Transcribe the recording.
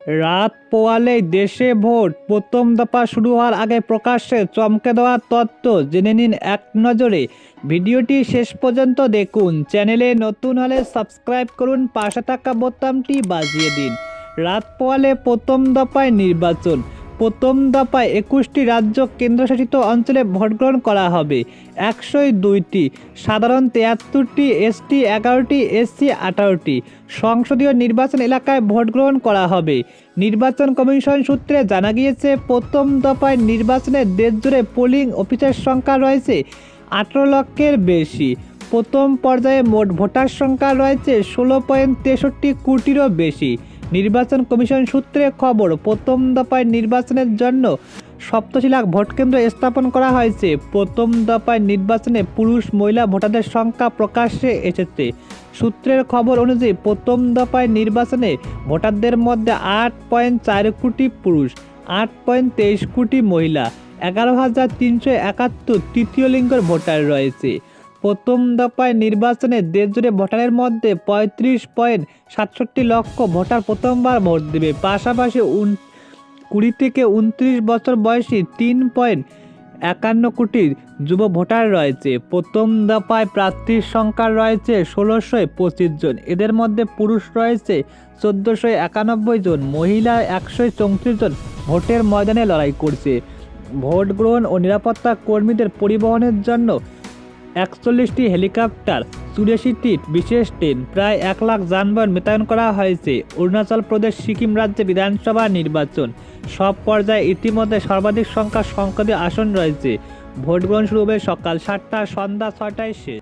রাত পোয়ালেই দেশে ভোট। প্রথম দফা শুরু হওয়ার আগে প্রকাশ্যে চমকে দেওয়া তত্ত্ব জেনে নিন এক নজরে। ভিডিওটি শেষ পর্যন্ত দেখুন। চ্যানেলে নতুন হলে সাবস্ক্রাইব করুন, পাশে থাকা বোতামটি বাজিয়ে দিন। রাত পোয়ালে প্রথম দফায় নির্বাচন। প্রথম দফায় একুশটি রাজ্য কেন্দ্রশাসিত অঞ্চলে ভোটগ্রহণ করা হবে। একশোই দুইটি, সাধারণ তেয়াত্তরটি, এসটি এগারোটি, এসসি আঠারোটি। সংসদীয় নির্বাচন এলাকায় ভোটগ্রহণ করা হবে। নির্বাচন কমিশন সূত্রে জানা গিয়েছে, প্রথম দফায় নির্বাচনে দেশ জুড়ে পোলিং অফিসের সংখ্যা রয়েছে আঠেরো লক্ষের বেশি। প্রথম পর্যায়ে মোট ভোটার সংখ্যা রয়েছে ষোলো পয়েন্ট তেষট্টি কোটিরও বেশি। নির্বাচন কমিশন সূত্রে খবর, প্রথম দফায় নির্বাচনের জন্য সপ্তশি লাখ ভোটকেন্দ্র স্থাপন করা হয়েছে। প্রথম দফায় নির্বাচনে পুরুষ মহিলা ভোটারদের সংখ্যা প্রকাশ্যে এসেছে। সূত্রের খবর অনুযায়ী, প্রথম দফায় নির্বাচনে ভোটারদের মধ্যে আট পয়েন্ট চার কোটি পুরুষ, আট পয়েন্ট তেইশ কোটি মহিলা, এগারো হাজার তিনশো একাত্তর তৃতীয় লিঙ্গের ভোটার রয়েছে। প্রথম দফায় নির্বাচনে দেশজুড়ে ভোটারের মধ্যে পঁয়ত্রিশ পয়েন্ট সাতষট্টি লক্ষ ভোটার প্রথমবার ভোট দেবে। পাশাপাশি উন কুড়ি থেকে উনত্রিশ বছর বয়সী তিন পয়েন্ট একান্ন কোটি যুব ভোটার রয়েছে। প্রথম দফায় প্রার্থীর সংখ্যা রয়েছে ষোলোশো পঁচিশ জন। এদের মধ্যে পুরুষ রয়েছে চোদ্দোশো একানব্বই জন, মহিলা একশো চৌত্রিশ জন ভোটের ময়দানে লড়াই করছে। ভোট গ্রহণ ও নিরাপত্তা কর্মীদের পরিবহনের জন্য একচল্লিশটি হেলিকপ্টার, চুরাশিটি বিশেষ ট্রেন, প্রায় এক লাখ যানবাহন মোতায়েন করা হয়েছে। অরুণাচল প্রদেশ, সিকিম রাজ্যে বিধানসভা নির্বাচন। সব পর্যায়ে ইতিমধ্যে সর্বাধিক সংখ্যা সংসদীয় আসন রয়েছে। ভোট গ্রহণ শুরু হবে সকাল সাতটা, সন্ধ্যা ছটায় শেষ।